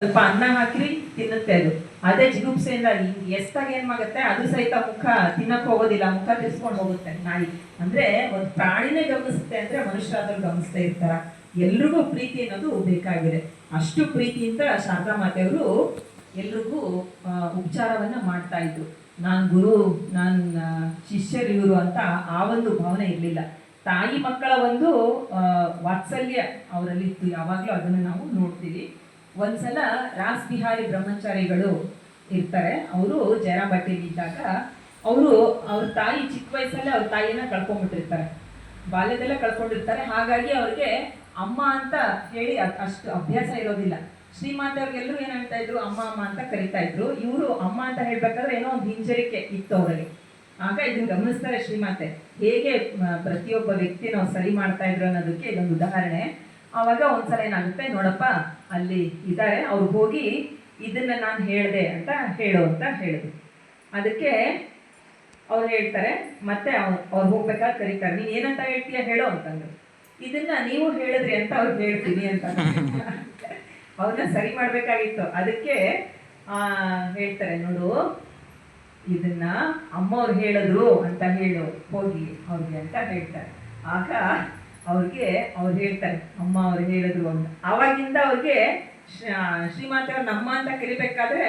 ಸ್ವಲ್ಪ ಅನ್ನ ಹಾಕಿರಿ, ತಿನ್ನುತ್ತೆ ಅದು. ಅದೇ ಜಿಗುಪ್ಸೆಯಿಂದ ಎಷ್ಟಾಗ ಏನ್ ಮಾಡುತ್ತೆ ಅದು ಸಹಿತ ಮುಖ ತಿನ್ನಕ್ ಹೋಗೋದಿಲ್ಲ, ಮುಖ ತಿರ್ಸ್ಕೊಂಡು ಹೋಗುತ್ತೆ ನಾಯಿ. ಅಂದ್ರೆ ಒಂದು ಪ್ರಾಣಿನೇ ಗಮನಿಸುತ್ತೆ ಅಂದ್ರೆ ಮನುಷ್ಯರಾದ್ರೂ ಗಮನಿಸ್ತಾ ಇರ್ತಾರ. ಎಲ್ರಿಗೂ ಪ್ರೀತಿ ಅನ್ನೋದು ಬೇಕಾಗಿದೆ. ಅಷ್ಟು ಪ್ರೀತಿಯಿಂದ ಶಾರದಾ ಮಾತೆಯವರು ಎಲ್ರಿಗೂ ಉಪಚಾರವನ್ನ ಮಾಡ್ತಾ ಇದ್ರು. ನಾನ್ ಗುರು ನನ್ನ ಶಿಷ್ಯರು ಇವರು ಅಂತ ಆ ಒಂದು ಭಾವನೆ ಇರಲಿಲ್ಲ. ತಾಯಿ ಮಕ್ಕಳ ಒಂದು ವಾತ್ಸಲ್ಯ ಅವರಲ್ಲಿ ಇತ್ತು. ಯಾವಾಗಲೂ ಅದನ್ನು ನಾವು ನೋಡ್ತೀವಿ. ಒಂದ್ಸಲ ರಾಸ್ ಬಿಹಾರಿ ಬ್ರಹ್ಮಚಾರಿಗಳು ಇರ್ತಾರೆ. ಅವರು ಜಯರಾಮ್ ಇದ್ದಾಗ ಅವರು ಅವ್ರ ತಾಯಿ ಚಿಕ್ಕ ವಯಸ್ಸಲ್ಲೇ ಅವ್ರ ತಾಯಿಯನ್ನ ಕಳ್ಕೊಂಡ್ಬಿಟ್ಟಿರ್ತಾರೆ ಬಾಲ್ಯದಲ್ಲೇ ಕಳ್ಕೊಂಡಿರ್ತಾರೆ. ಹಾಗಾಗಿ ಅವ್ರಿಗೆ ಅಮ್ಮ ಅಂತ ಹೇಳಿ ಅಷ್ಟು ಅಭ್ಯಾಸ ಇರೋದಿಲ್ಲ. ಶ್ರೀಮಾತೆ ಅವ್ರಿಗೆಲ್ಲರೂ ಏನ್ ಹೇಳ್ತಾ ಇದ್ರು? ಅಮ್ಮ ಅಮ್ಮ ಅಂತ ಕರಿತಾ ಇದ್ರು. ಇವರು ಅಮ್ಮ ಅಂತ ಹೇಳ್ಬೇಕಾದ್ರೆ ಏನೋ ಒಂದು ಹಿಂಜರಿಕೆ ಇತ್ತು ಅವರಲ್ಲಿ. ಆಗ ಇದನ್ನ ಗಮನಿಸ್ತಾರೆ ಶ್ರೀಮಾತೆ. ಹೇಗೆ ಪ್ರತಿಯೊಬ್ಬ ವ್ಯಕ್ತಿ ನಾವು ಸರಿ ಮಾಡ್ತಾ ಇದ್ರು ಅನ್ನೋದಕ್ಕೆ ಇದೊಂದು ಉದಾಹರಣೆ. ಆವಾಗ ಒಂದ್ಸಲ ಏನಾಗುತ್ತೆ ನೋಡಪ್ಪ ಅಲ್ಲಿ ಇದ್ದಾರೆ ಅವ್ರು ಹೋಗಿ ಇದನ್ನ ನಾನು ಹೇಳಿದೆ ಅಂತ ಹೇಳು ಅಂತ ಹೇಳಿದ್ರು. ಅದಕ್ಕೆ ಅವ್ರು ಹೇಳ್ತಾರೆ ಮತ್ತೆ ಅವ್ರು ಅವ್ರು ಹೋಗ್ಬೇಕಾದ್ರೆ ಕರೀತಾರೆ. ನೀನ್ ಏನಂತ ಹೇಳ್ತೀಯ ಹೇಳೋ ಅಂತಂದ್ರು. ಇದನ್ನ ನೀವು ಹೇಳಿದ್ರಿ ಅಂತ ಅವ್ರು ಹೇಳ್ತೀನಿ ಅಂತ. ಅವ್ರನ್ನ ಸರಿ ಮಾಡ್ಬೇಕಾಗಿತ್ತು. ಅದಕ್ಕೆ ಆ ಹೇಳ್ತಾರೆ ನೋಡು ಇದನ್ನ ಅಮ್ಮವ್ರು ಹೇಳಿದ್ರು ಅಂತ ಹೇಳು ಹೋಗಿ ಅವ್ರಿಗೆ ಅಂತ ಹೇಳ್ತಾರೆ. ಆಗ ಅವ್ರಿಗೆ ಅವ್ರು ಹೇಳ್ತಾರೆ, ಅಮ್ಮ ಅವ್ರು ಹೇಳಿದ್ರು ಅಂತ. ಅವಾಗಿಂದ ಅವ್ರಿಗೆ ಶ್ರ- ಶ್ರೀಮಾತೆ ಅವ್ರು ನಮ್ಮ ಅಂತ ಕರಿಬೇಕಾದ್ರೆ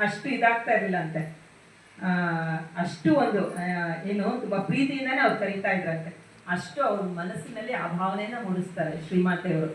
ಅಷ್ಟು ಇದಾಗ್ತಾ ಇರಲಿಲ್ಲ ಅಂತೆ ಅಷ್ಟು ಒಂದು ಏನು, ತುಂಬಾ ಪ್ರೀತಿಯಿಂದಾನೇ ಅವ್ರು ಕರಿತಾ ಇದ್ರಂತೆ. ಅಷ್ಟು ಅವ್ರ ಮನಸ್ಸಿನಲ್ಲಿ ಆ ಭಾವನೆಯನ್ನ ಮೂಡಿಸ್ತಾರೆ ಶ್ರೀಮಾತೆಯವರು